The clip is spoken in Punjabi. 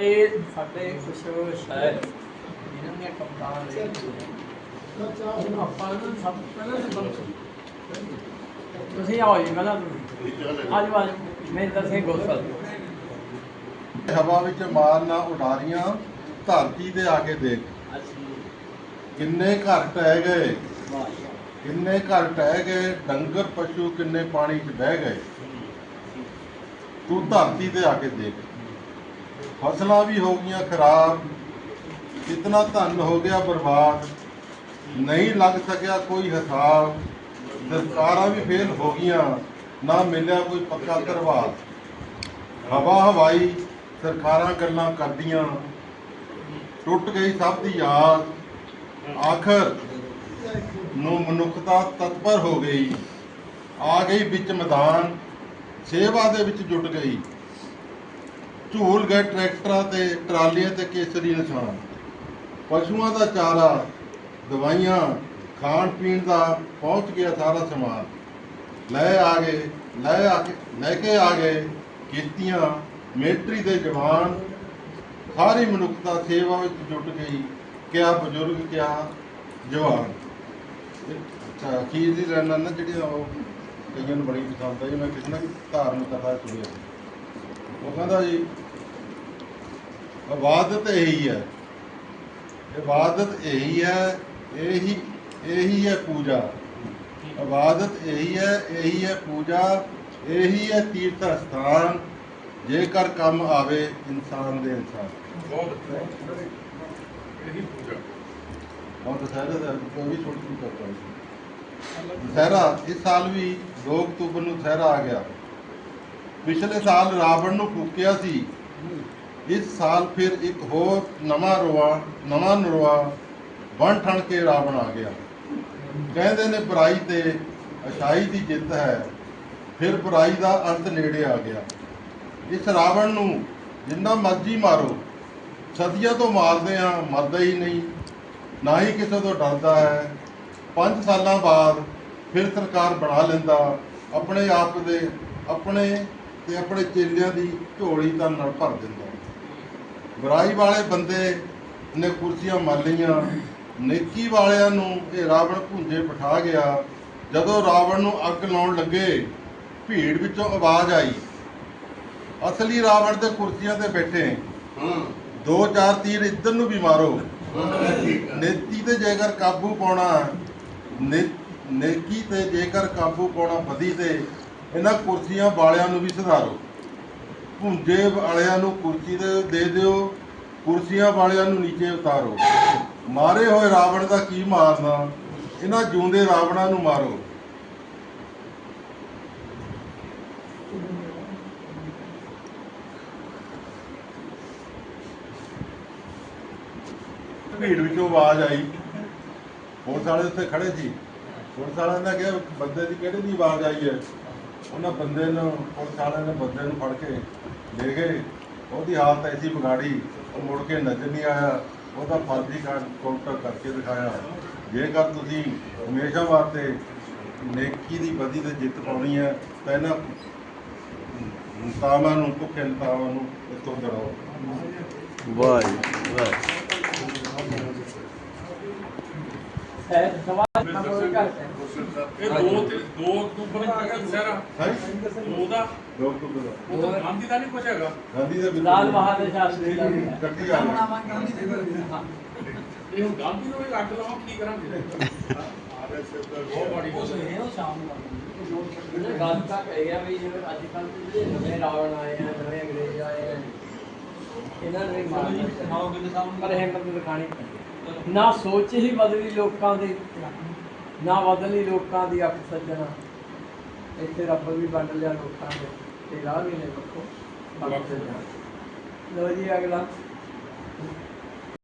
ਇਹ ਸਾਡੇ ਕੁਝ ਸ਼ਾਇਰ ਇਹਨਾਂ ਦੀਆਂ ਕਵਿਤਾਵਾਂ ਨੇ ਉਹਨੂੰ ਆਪਾਂ ਨੂੰ ਸਭ ਪਹਿਲਾਂ ਸਬਕ ਤੁਸੀਂ ਆਓ ਜੀ ਪਹਿਲਾਂ ਤੁਸੀਂ। ਅੱਜ ਬਾਜ ਮਹਿੰਦਰ ਸਿੰਘ ਗੋਸਲ ਹਵਾ ਵਿੱਚ ਮਾਰਨਾ ਉਡਾਰੀਆਂ ਧਰਤੀ ਤੇ ਆ ਕੇ ਦੇਖ। ਕਿੰਨੇ ਘਰ ਟਹਿ ਗਏ। ਕਿੰਨੇ ਘਰ ਟਹਿ ਗਏ ਡੰਗਰ ਪਸ਼ੂ ਕਿੰਨੇ ਪਾਣੀ 'ਚ ਬਹਿ ਗਏ। ਤੂੰ ਧਰਤੀ ਤੇ ਆ ਕੇ ਦੇਖ। ਫਸਲਾਂ ਵੀ ਹੋ ਗਈਆਂ ਖਰਾਬ, ਕਿਤਨਾ ਧਨ ਹੋ ਗਿਆ ਬਰਬਾਦ, ਨਹੀਂ ਲੱਗ ਸਕਿਆ ਕੋਈ ਹਿਸਾਬ ਸਰਕਾਰਾਂ ਵੀ ਫੇਲ ਹੋ ਗਈਆਂ, ਨਾ ਮਿਲਿਆ ਕੋਈ ਪੱਕਾ ਧਰਵਾਦ ਹਵਾ ਹਵਾਈ ਸਰਕਾਰਾਂ ਗੱਲਾਂ ਕਰਦੀਆਂ, ਟੁੱਟ ਗਈ ਸਭ ਦੀ ਯਾਦ, ਆਖਰ ਨੂੰ ਮਨੁੱਖਤਾ ਤਤਪਰ ਹੋ ਗਈ, ਆ ਗਈ ਵਿੱਚ ਮੈਦਾਨ, ਸੇਵਾ ਦੇ ਵਿੱਚ ਜੁਟ ਗਈ। ਝੂਲ ਗਏ ਟਰੈਕਟਰਾਂ ਤੇ, ਟਰਾਲੀਆਂ ਤੇ ਕੇਸਰੀ ਨਿਸ਼ਾਨ ਪਸ਼ੂਆਂ ਦਾ ਚਾਰਾ, ਦਵਾਈਆਂ, ਖਾਣ ਪੀਣ ਦਾ ਪਹੁੰਚ ਗਿਆ ਸਾਰਾ ਸਮਾਨ। ਲੈ ਆ ਗਏ, ਲੈ ਆ ਕੇ, ਲੈ ਕੇ ਆ ਗਏ ਕਿਸ਼ਤੀਆਂ। ਮਿਲਟਰੀ ਦੇ ਜਵਾਨ, ਸਾਰੀ ਮਨੁੱਖਤਾ ਸੇਵਾ ਵਿੱਚ ਜੁਟ ਗਈ। ਕਿਆ ਬਜ਼ੁਰਗ, ਕਿਆ ਜਵਾਨ। ਅੱਛਾ ਅਖੀਰ ਦੀ ਲਾਈਨਾਂ ਨਾ ਜਿਹੜੀਆਂ ਉਹ ਕਈਆਂ ਨੂੰ ਬੜੀ ਪਸੰਦ ਆਈ ਮੈਂ ਕਿਸੇ ਨਾ ਧਾਰਮਿਕ ਕਥਾ ਸੁਣੀ ਉਹ ਕਹਿੰਦਾ ਜੀ ਇਬਾਦਤ ਇਹੀ ਹੈ। ਇਬਾਦਤ ਇਹੀ ਹੈ ਇਹੀ ਇਹੀ ਹੈ ਪੂਜਾ। ਇਬਾਦਤ ਇਹੀ ਹੈ ਇਹੀ ਹੈ ਪੂਜਾ ਇਹੀ ਹੈ ਤੀਰਥ ਸਥਾਨ ਜੇਕਰ ਕੰਮ ਆਵੇ ਇਨਸਾਨ ਦੇ ਇਨਸਾਨ ਬਹੁਤ ਦੁਸਹਿਰਾ ਦਾ ਵੀ ਛੋਟੀ ਦੁਸਹਿਰਾ ਇਸ ਸਾਲ ਵੀ 2 ਅਕਤੂਬਰ ਨੂੰ ਦੁਸਹਿਰਾ ਆ ਗਿਆ। ਪਿਛਲੇ ਸਾਲ ਰਾਵਣ ਨੂੰ ਫੂਕਿਆ ਸੀ। ਇਸ ਸਾਲ ਫਿਰ ਇੱਕ ਹੋਰ ਨਵਾਂ ਰਵਾ, ਨਵਾਂ ਨਰਵਾ ਬਣ ਠਣ ਕੇ ਰਾਵਣ ਆ ਗਿਆ। ਕਹਿੰਦੇ ਨੇ ਬੁਰਾਈ ਤੇ ਅਛਾਈ ਦੀ ਜਿੱਤ ਹੈ, ਫਿਰ ਬੁਰਾਈ ਦਾ ਅੰਤ ਨੇੜੇ ਆ ਗਿਆ। ਇਸ ਰਾਵਣ ਨੂੰ ਜਿੰਨਾ ਮਰਜ਼ੀ ਮਾਰੋ, ਸਦੀਆਂ ਤੋਂ ਮਾਰਦੇ ਆ ਮਰਦਾ ਹੀ ਨਹੀਂ, ਨਾ ਹੀ ਕਿਸੇ ਤੋਂ ਡਰਦਾ ਹੈ। 5 ਸਾਲਾਂ ਬਾਅਦ ਫਿਰ ਸਰਕਾਰ ਬਣਾ ਲੈਂਦਾ, ਆਪਣੇ ਆਪ ਦੇ, ਆਪਣੇ ਤੇ ਆਪਣੇ ਚੇਲਿਆਂ ਦੀ ਝੋਲੀ ਤਾਂ ਨਾਲ ਭਰ ਦਿੰਦਾ। ਬੁਰਾਈ ਵਾਲੇ ਬੰਦੇ ਨੇ ਕੁਰਸੀਆਂ ਮੱਲ ਲਈਆਂ ਨੇਕੀ ਵਾਲਿਆਂ ਨੂੰ ਇਹ ਰਾਵਣ ਭੁੰਜੇ ਬਿਠਾ ਗਿਆ। ਜਦੋਂ ਰਾਵਣ ਨੂੰ ਅੱਗ ਲਾਉਣ ਲੱਗੇ ਭੀੜ ਵਿੱਚੋਂ ਆਵਾਜ਼ ਆਈ। ਅਸਲੀ ਰਾਵਣ ਤੇ ਕੁਰਸੀਆਂ ਤੇ ਬੈਠੇ। ਦੋ ਚਾਰ ਤੀਰ ਇੱਧਰ ਨੂੰ ਵੀ ਮਾਰੋ। ਨੇਤੀ ਤੇ ਜੇਕਰ ਕਾਬੂ ਪਾਉਣਾ ਨੇਕੀ ਤੇ ਜੇਕਰ ਕਾਬੂ ਪਾਉਣਾ ਬਦੀ ਤੇ ਇਹਨਾਂ ਕੁਰਸੀਆਂ ਵਾਲਿਆਂ ਨੂੰ ਵੀ ਸੁਧਾਰੋ। ਭੁੰਜੇ ਵਾਲਿਆਂ ਨੂੰ ਕੁਰਸੀ ਦੇ ਦੇ ਦਿਓ, ਕੁਰਸੀਆਂ ਵਾਲਿਆਂ ਨੂੰ ਨੀਚੇ ਉਤਾਰੋ। ਮਾਰੇ ਹੋਏ ਰਾਵਣ ਦਾ ਕੀ ਮਾਰਨਾ? ਇਹਨਾਂ ਜਿਉਂਦੇ ਰਾਵਣਾਂ ਨੂੰ ਮਾਰੋ। ਭੀੜ ਵਿੱਚੋਂ ਆਵਾਜ਼ ਆਈ। ਪੁਲਿਸ ਵਾਲੇ ਉੱਥੇ ਖੜੇ ਸੀ। ਪੁਲਿਸ ਵਾਲਿਆਂ ਨੇ ਕਿਹਾ, ਬੰਦੇ ਦੀ ਕਿਹੜੇ ਦੀ ਆਵਾਜ਼ ਆਈ ਹੈ? ਉਹਨਾਂ ਬੰਦੇ ਨੂੰ ਪੁਲਿਸ ਵਾਲਿਆਂ ਨੇ ਬੰਦੇ ਨੂੰ ਫੜ ਕੇ ਲੈ ਗਏ। ਉਹਦੀ ਹਾਲਤ ਐਸੀ ਵਿਗਾੜੀ, ਉਹ ਮੁੜ ਕੇ ਨਜ਼ਰ ਨਹੀਂ ਆਇਆ। ਉਹਦਾ ਫਰਜ਼ੀ ਕਾਊਂਟਰ ਕਰਕੇ ਦਿਖਾਇਆ। ਜੇਕਰ ਤੁਸੀਂ ਹਮੇਸ਼ਾ ਵਾਸਤੇ ਨੇਕੀ ਦੀ ਬਦੀ ਤੇ ਜਿੱਤ ਪਾਉਣੀ ਹੈ, ਤਾਂ ਇਹਨਾਂ ਤਾਵਾਂ ਨੂੰ, ਭੁੱਖੇ ਤਾਵਾਂ ਨੂੰ ਇੱਥੋਂ ਦੜਾਓ ਵਾਹ ਵਾਹ ਹੈ ਸਵਾਲ ਨਾ ਕੋਈ ਕਰ ਇਹ ਦੋ ਤੇ 2 ਅਕਤੂਬਰ ਨੂੰ ਹੈਗਾ ਦੁਸਹਿਰਾ ਹੈ ਦੋ ਦਾ। ਲੋਕ ਤੋਂ ਬੜਾ ਉਹ ਤਾਂ ਗਾਂਧੀ ਦਾ ਨਹੀਂ ਕੁਝ ਹੈਗਾ। ਗਾਂਧੀ ਦੇ ਬਿਲਕੁਲ ਲਾਲ ਬਹਾਦਰ ਸ਼ਾਸਤਰੀ ਦਾ ਵੀ ਹੈ। ਕੱਟੀ ਆ ਇਹ ਹੁਣ ਗਾਂਧੀ ਨੂੰ ਵੀ ਅੱਗ ਲਾਵਾਂ ਕੀ ਕਰਾਂਗੇ? ਬਹੁਤ ਮਾੜੀ ਗੱਲ ਹੈ। ਇਹ ਗੱਲ ਤਾਂ ਕਹੀ ਗਿਆ ਵੀ ਜਿਵੇਂ ਅੱਜ ਕੱਲ੍ਹ ਦੇ ਜਿਹੜੇ ਨਵੇਂ ਰਾਵਣ ਆਏ ਆ ਨਵੇਂ ਅੰਗਰੇਜ਼ ਆਏ ਆ ਇਹਨਾਂ ਨੂੰ ਵੀ ਮਾਰਨਾ ਪਰ ਹਿੰਮਤ ਦਿਖਾਣੀ ਪੈਂਦੀ। ਨਾ ਸੋਚ ਹੀ ਬਦਲੀ ਲੋਕਾਂ ਦੀ ਨਾ ਬਦਲੀ ਲੋਕਾਂ ਦੀ ਅੱਖ ਸੱਜਣਾ। ਇੱਥੇ ਰੱਬ ਵੀ ਵੰਡ ਲਿਆ ਲੋਕਾਂ ਦੇ ਤੇ ਰਾਹ ਵੀ ਨੇ ਸੱਜਣਾ ਲੋ ਜੀ ਅਗਲਾ।